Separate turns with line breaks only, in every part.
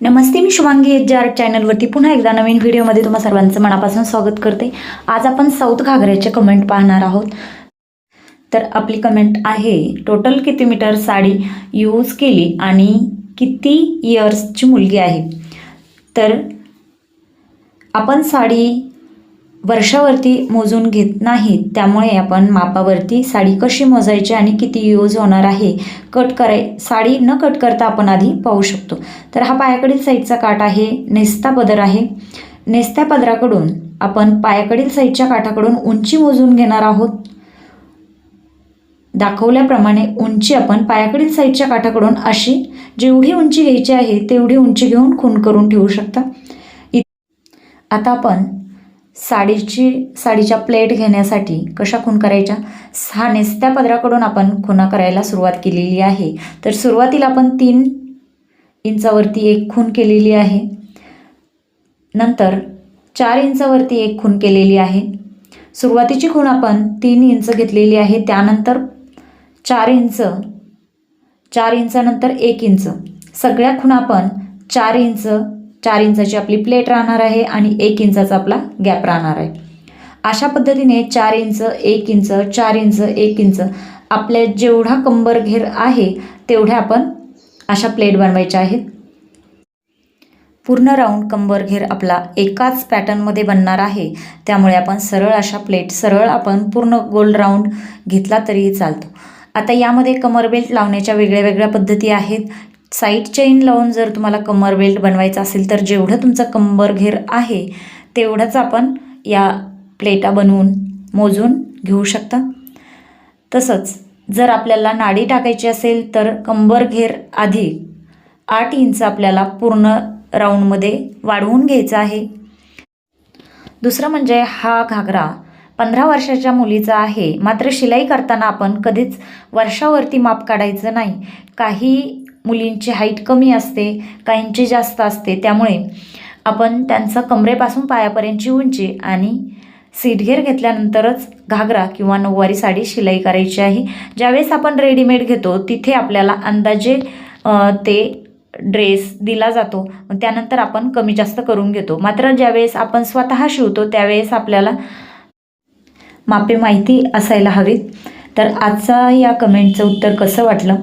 नमस्ते मी Shubhangi H R चॅनलवरती पुन्हा एकदा नवीन व्हिडिओमध्ये तुम्हा सर्वांचं मनापासून स्वागत करते. आज आपण साऊथ घागऱ्याचे कमेंट पाहणार आहोत. तर आपली कमेंट आहे टोटल किती मीटर साडी यूज केली आणि किती इयर्सची मुलगी आहे? तर आपण साडी वर्षावरती मोजून घेत नाहीत. त्यामुळे आपण मापावरती साडी कशी मोजायची आणि किती यूज होणार आहे कट कराय साडी न कट करता आपण आधी पाहू शकतो. तर हा पायाकडील साईडचा काठ आहे नेस्ता पदर आहे. नेस्त्या पदराकडून आपण पायाकडील साईडच्या काठाकडून उंची मोजून घेणार आहोत. दाखवल्याप्रमाणे उंची आपण पायाकडील साईडच्या काठाकडून अशी जेवढी उंची घ्यायची आहे तेवढी उंची घेऊन खून करून ठेवू शकता. इ आता आपण साडीची साडीच्या प्लेट घेण्यासाठी कशा खून करायच्या? हा नेसत्या पदराकडून आपण खुणा करायला सुरुवात केलेली आहे. तर सुरुवातीला आपण तीन इंचावरती एक खून केलेली आहे. नंतर चार इंचावरती एक खून केलेली आहे. सुरुवातीची खूण आपण तीन इंच घेतलेली आहे. त्यानंतर चार इंच चार इंचानंतर एक इंच. सगळ्या खुणा आपण चार इंच चार इंचाची आपली प्लेट राहणार आहे आणि एक इंचाचा आपला गॅप राहणार आहे. अशा पद्धतीने चार इंच एक इंच चार इंच एक इंच आपल्या जेवढा कंबर घेर आहे तेवढ्या आपण अशा प्लेट बनवायच्या आहेत. पूर्ण राऊंड कंबर घेर आपला एकाच पॅटर्नमध्ये बनणार आहे. त्यामुळे आपण सरळ अशा प्लेट सरळ आपण पूर्ण गोल राऊंड घेतला तरीही चालतो. आता यामध्ये कमर बेल्ट लावण्याच्या वेगळ्या वेगळ्या पद्धती आहेत. साईड चेन लावून जर तुम्हाला कमर बेल्ट बनवायचा असेल तर जेवढं तुमचं कंबर घेर आहे तेवढंच आपण या प्लेटा बनवून मोजून घेऊ शकता. तसंच जर आपल्याला नाडी टाकायची असेल तर कंबर घेर आधी आठ इंच आपल्याला पूर्ण राऊंडमध्ये वाढवून घ्यायचा आहे. दुसरं म्हणजे हा घागरा पंधरा वर्षाच्या मुलीचा आहे. मात्र शिलाई करताना आपण कधीच वर्षावरती माप काढायचं नाही. काही मुलींची हाईट कमी असते काहींची जास्त असते. त्यामुळे आपण त्यांचं कमरेपासून पायापर्यंतची उंची आणि सीटघेर घेतल्यानंतरच घागरा किंवा नऊवारी साडी शिलाई करायची आहे. ज्यावेळेस आपण रेडीमेड घेतो तिथे आपल्याला अंदाजे ते ड्रेस दिला जातो. त्यानंतर आपण कमी जास्त करून घेतो. मात्र ज्यावेळेस आपण स्वतः शिवतो त्यावेळेस आपल्याला मापे माहिती असायला हवीत. तर आजचा या कमेंटचं उत्तर कसं वाटलं?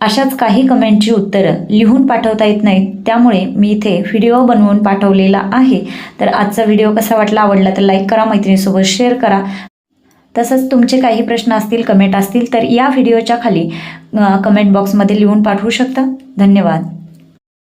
अशाच काही कमेंटची उत्तरं लिहून पाठवता येत नाहीत. त्यामुळे मी इथे व्हिडिओ बनवून पाठवलेला आहे. तर आजचा व्हिडिओ कसा वाटला आवडला तर लाईक करा मैत्रिणीसोबत शेअर करा. तसंच तुमचे काही प्रश्न असतील कमेंट असतील तर या व्हिडिओच्या खाली कमेंट बॉक्समध्ये लिहून पाठवू शकता. धन्यवाद.